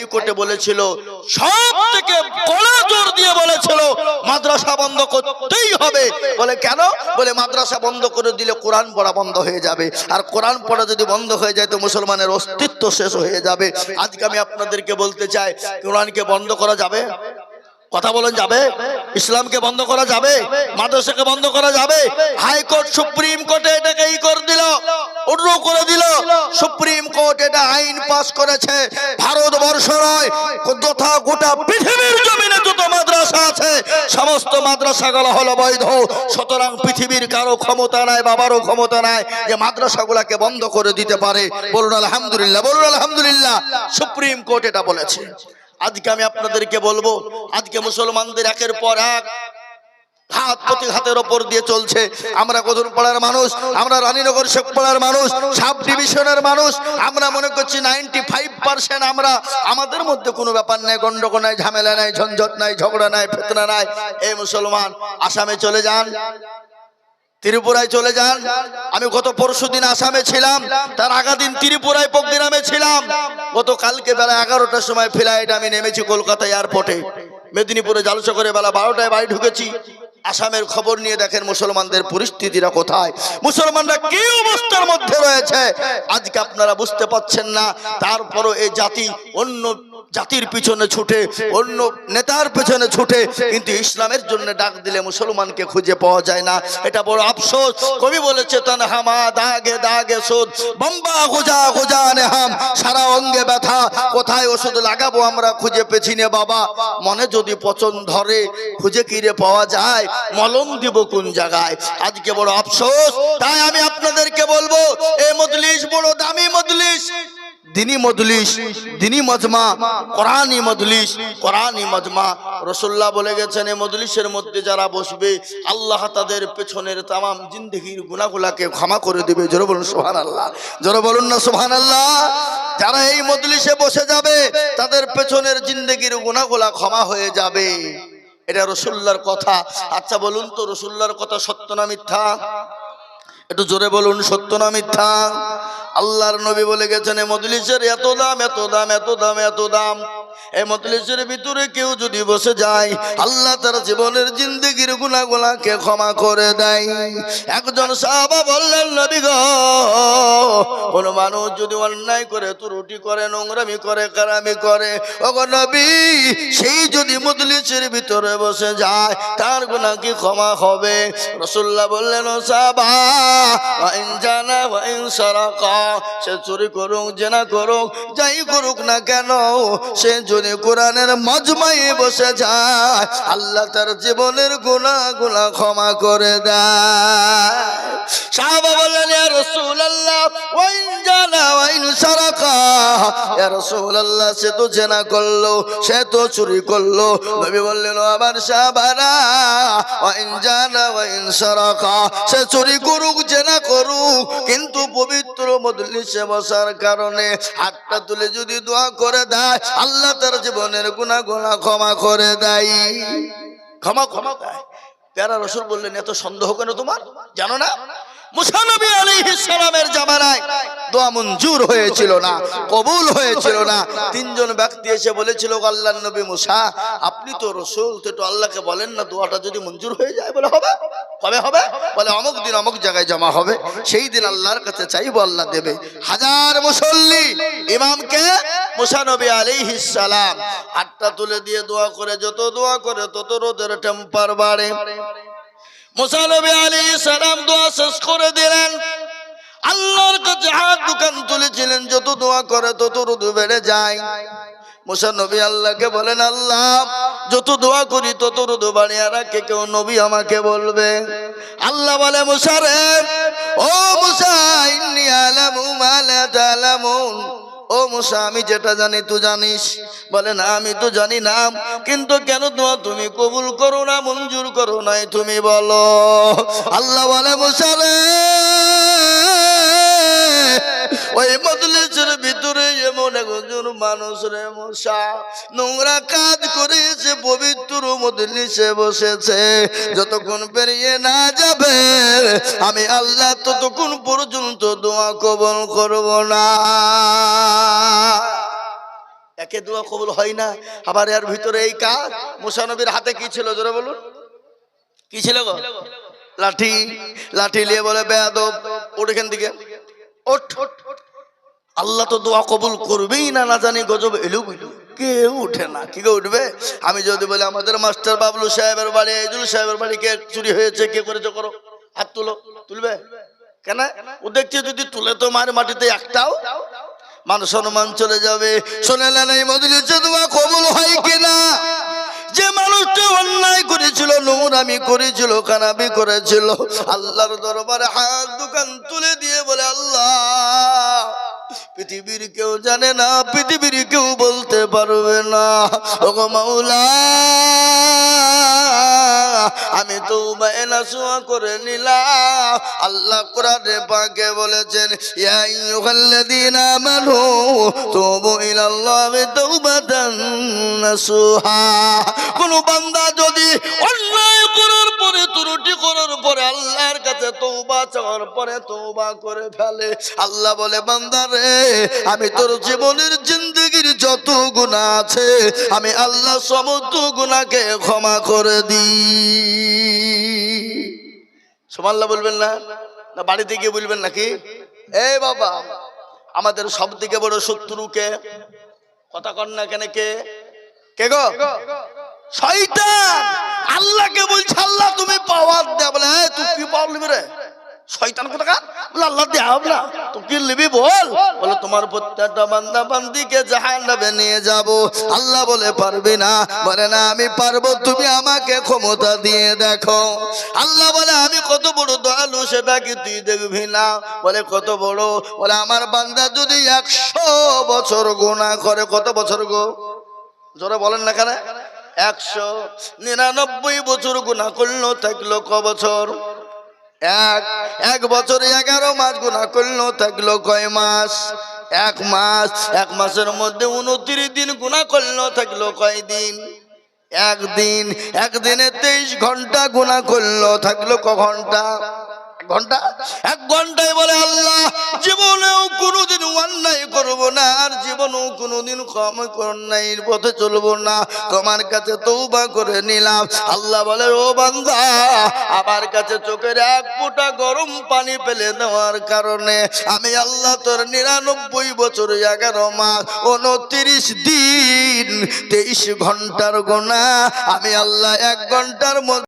হাইকোর্টে বলেছিল সব থেকে কড়া জোর দিয়ে বলেছিল মাদ্রাসা বন্ধ করতেই হবে। বলে কেন? বলে মাদ্রাসা বন্ধ করে দিলে কোরআন পড়া বন্ধ হয়ে যাবে। আর কোরআন পড়া যদি বন্ধ হয়ে যায় তো মুসলমানের অস্তিত্ব শেষ হয়ে যাবে। আজকে আমি আপনাদেরকে বলতে চাই কোরআনকে বন্ধ করা যাবে? কথা বলেন যাবে? ইসলামকে বন্ধ করা যাবে? মাদ্রাসাকে বন্ধ করা যাবে? হাইকোর্ট, সুপ্রিম কোর্টে এটাকে ই করে দিল, উর্রু করে দিল। সুপ্রিম কোর্ট এটা আইন পাস করেছে। ভারতবর্ষ নয় তথা গোটা পৃথিবীর জমিনে যত মাদ্রাসা আছে। সমস্ত মাদ্রাসাগুলো হলো বৈধ। সুতরাং পৃথিবীর কারও ক্ষমতা নাই, বাবারও ক্ষমতা নাই যে মাদ্রাসাগুলোকে বন্ধ করে দিতে পারে। বলুন আলহামদুলিল্লাহ বলুন আলহামদুলিল্লাহ। সুপ্রিম কোর্ট এটা বলেছে। আজকে আমি আপনাদেরকে বলব, আজকে মুসলমানদের একের পর এক হাত প্রতি হাতের ওপর দিয়ে চলছে। আমরা কদর পাড়ার মানুষ, আমরা রানীনগর শেখ পাড়ার মানুষ, সাব ডিভিশনের মানুষ, আমরা মনে করছি নাইনটি ফাইভ পার্সেন্ট আমরা। আমাদের মধ্যে কোনো ব্যাপার নাই, গন্ডগোল নাই, ঝামেলা নাই, ঝঞ্ঝট নাই, ঝগড়া নাই, ফেতনা নাই। এই মুসলমান, আসামে চলে যান। ত্রিপুরায় চলে যান। আমি গত পরশু দিন আসামে ছিলাম। তার আগা দিন ত্রিপুরায় পকদিরামে ছিলাম। গত কালকে বেলা এগারোটার সময় ফ্লাইট আমি নেমেছি কলকাতা এয়ারপোর্টে। মেদিনীপুরে জালসা করে বেলা বারোটায় বাড়ি ঢুকেছি। আসামের খবর নিয়ে দেখেন মুসলমানদের পরিস্থিতিরা কোথায়। মুসলমানরা কি অবস্থার মধ্যে রয়েছে? আজকে আপনারা বুঝতে পাচ্ছেন না। তারপরও এই জাতি অন্য জাতির পিছনে ছুটে, অন্য নেতার পেছনে ছুটে, কিন্তু ইসলামের জন্য ডাক দিলে মুসলমানকে খুঁজে পাওয়া যায় না। এটা বড় আফসোস। কবি বলেছে, তনহামা দাগে দাগে সুদ, বম্বা গোজা গোজা নেহাম, সারা অঙ্গে ব্যথা, কোথায় ওষুধ লাগাবো আমরা খুঁজে পেছি নে বাবা। মনে যদি পচন ধরে, খুঁজে কিরে পাওয়া যায়? মলম দিব কোন জায়গায়? আজকে বড় আফসোস। তাই আমি আপনাদেরকে বলব এই মজলিস, বড় দামি মজলিস। দিনী মজলিস, দিনী মজমা কোরআনি মজলিস কোরআনি মজমা। রসুল্লাহ বলে গেছেন এই মজলিসের মধ্যে যারা বসবে, আল্লাহ তাদের পেছনের তামাম জিন্দগির গুণাগুলাকে ক্ষমা করে দেবে। জোরে বলুন সোহান আল্লাহ জোরে বলুন না সোহান আল্লাহ যারা এই মজলিসে বসে যাবে, তাদের পেছনের জিন্দগির গুণাগুলা ক্ষমা হয়ে যাবে। এটা রসুল্লার কথা। আচ্ছা বলুন তো রসুল্লার কথা সত্য না মিথ্যা? একটু জোরে বলুন, সত্য না মিথ্যা? আল্লাহর নবী বলে গেছেন, এ মজলিসের এত দাম এত দাম এত দাম এত দাম। এই মজলিসের ভিতরে কেউ যদি বসে যায়, আল্লাহ তার জীবনের জিন্দগির গুণাগুলাকে ক্ষমা করে দেয়। একজন সাহাবা বললেন, নবী গো, কোন মানুষ যদি অন্যায় করে, ত্রুটি করে, নোংরামি করে, কারামি করে, ওগো নবী, সেই যদি মজলিসের ভিতরে বসে যায়, তার গুণা কি ক্ষমা হবে? রসুল্লাহ বললেন, ও সাহাবা সে চুরি করুক, জেনা করুক, যাই করুক না কেন, সে যদি কোরআনের মজমাই বসে যায়, আল্লাহ তার জীবনের গুণা গুণা ক্ষমা করে দেয়। রসুল আল্লাহ সে তো জেনা সে পবিত্র মজলিসে বসার কারণে হাতটা তুলে যদি দোয়া করে দেয়, আল্লাহ তার জীবনের গুণা গুণা ক্ষমা করে দেয়। ক্ষমা ক্ষমা দেয় প্যারা রসুল বললেন, এত সন্দেহ কেন তোমার? জানো না? মুসানবী আলাইহিস সালামের জামানায় দোয়া মঞ্জুর হয়েছিল না, কবুল হয়েছিল না। তিনজন ব্যক্তি এসে বলেছিল আল্লাহ নবী মুসা, আপনি তো রসুল, তো একটু আল্লাহকে বলেন না, দোয়াটা যদি মঞ্জুর হয়ে যায়, বলে হবে, কবে হবে? বলে অমুক দিন অমুক জায়গায় জমা হবে, সেই দিন আল্লাহর কাছে চাইব আল্লাহ দেবে। হাজার মুসল্লি, ইমামকে মুসা নবী আলাইহিস সালাম, হাতটা তুলে দিয়ে দোয়া করে, যত দোয়া করে, তত রোদের টেম্পার বাড়ে। মুসানবী আলী সালাম দোয়া শেষ করে দিলেন। আল্লাহর দোকান তুলেছিলেন, যত দোয়া করে তত রোদ বেড়ে যায়। মুসা নবী আল্লাহকে বলেন, আল্লাহ, যত দোয়া করি তত রোদ বাড়িয়ে রাখে, কেউ নবী আমাকে বলবে। আল্লাহ বলে, মুসা রে, ও ও মুসা, আমি যেটা জানি তুই জানিস। বলে, না, আমি তো জানি না। কিন্তু কেন তোমার তুমি কবুল করো না, মঞ্জুর করো নাই তুমি বলো? আল্লাহ বলে, মুসা রে ওই মজলিসের ভিতরে এমন একজন মানুষ রে মশা, নোংরা কাজ করেছে, পবিত্র মজলিসে বসেছে। যতক্ষণ পেরিয়ে না যাবে, আমি আল্লাহ ততক্ষণ পর্যন্ত দোয়া কবল করব না। একে দোয়া কবুল হয় না। আবার এর ভিতরে এই কাজ মুসানবীর হাতে কি ছিল? জোরে বলুন। কি ছিল গো? লাঠি। লাঠি নিয়ে বলে, বেয়াদব, ওঠ এখান থেকে। ওঠ ওঠ। আল্লাহ তো দোয়া কবুল করবেই না না জানি গজব এলু বুঝলু কেউ উঠে না। কি করে উঠবে? আমি যদি বলি, আমাদের মাস্টার বাবলু সাহেবের বাড়ি, এইজুল সাহেবের বাড়ি, কে চুরি হয়েছে, কে করেছে, করো। হাত তুলো। তুলবে? কেন? ও দেখছে যদি তুলে তো মার মাটিতে একটাও। মান সম্মান চলে যাবে। শোনেলেন এই মজলিসে দোয়া কবুল হয় কিনা? যে মানুষটা অন্যায় করেছিল, নোংরামি করেছিল কানাবি করেছিল, আল্লাহর দরবারে হাত দোকান তুলে দিয়ে বলে, আল্লাহ পৃথিবীর কেউ জানে না, পৃথিবীর কেউ বলতে পারবে না। ওগো মাওলা, আমি তো না শোয়া করে নিলাম। আল্লাহ কোরআনে পাকে বলেছেন, ইয়া আইয়ুহাল্লাযীনা আমানু তুবু ইলাল্লাহি তাওবাতান নাসুহা কোন বান্দা যদি অন্যায় করার পরে ত্রুটি করার পরে আল্লাহর কাছে তওবা চাওয়ার পরে তওবা করে ফেলে। আল্লাহ বলে, বান্দা রে, আমি তোর জীবনের জিন্দগির যত গুনাহ আছে, আমি আল্লাহ সমস্ত গুণাকে ক্ষমা করে দিই সুবহানাল্লাহ বলবেন না? না, বাড়িতে গিয়ে বলবেন নাকি? এই বাবা, আমাদের সব থেকে বড় শত্রুকে কথা কন না কেন কে? কে গো? শয়তান! আল্লাহকে বলছে, আল্লাহ, তুমি পাওয়ার দে বলে এই তুই কি পাওয়ার নিবি রে? দেব না। তুই কি নিবি বল? বলে বান্দা বান্দিকে নিয়ে আল্লাহ বলে, পারবি না। বলে, না, আমি পারব। তুমি আমাকে ক্ষমতা দিয়ে দেখো। আল্লাহ বলে, আমি কত বড় দয়ালু, সেটা কি তুই দেখবি না? বলে, কত বড়? বলে, আমার বান্দা যদি একশো বছর গোনা করে, কত বছর গো? জোরে বলেন না কেন? একশো নিরানব্বই বছর গুণা করল, থাকল ক বছর? এক। এক বছর এগারো মাস গুণা করল, থাকল কয় মাস? এক মাস। এক মাসের মধ্যে উনত্রিশ দিন গুণা করল, থাকল কয় দিন? একদিন। একদিনে তেইশ ঘণ্টা গুণা করল, থাকল ক ঘণ্টা? ঘণ্টা? এক ঘন্টায় বলে, আল্লাহ, জীবনেও কোনোদিন অন্যায় করব না, আর জীবনেও কোনোদিন কম অন্যায়ের পথে চলবো না। তোমার কাছে তৌবা করে নিলাম। আল্লাহ বলে, ও বান্দা, আমার কাছে চোখের এক ফোঁটা গরম পানি ফেলে দেওয়ার কারণে আমি আল্লাহ তোর নিরানব্বই বছর এগারো মাস উনত্রিশ দিন তেইশ ঘণ্টার গোনা। আমি আল্লাহ এক ঘণ্টার মধ্যে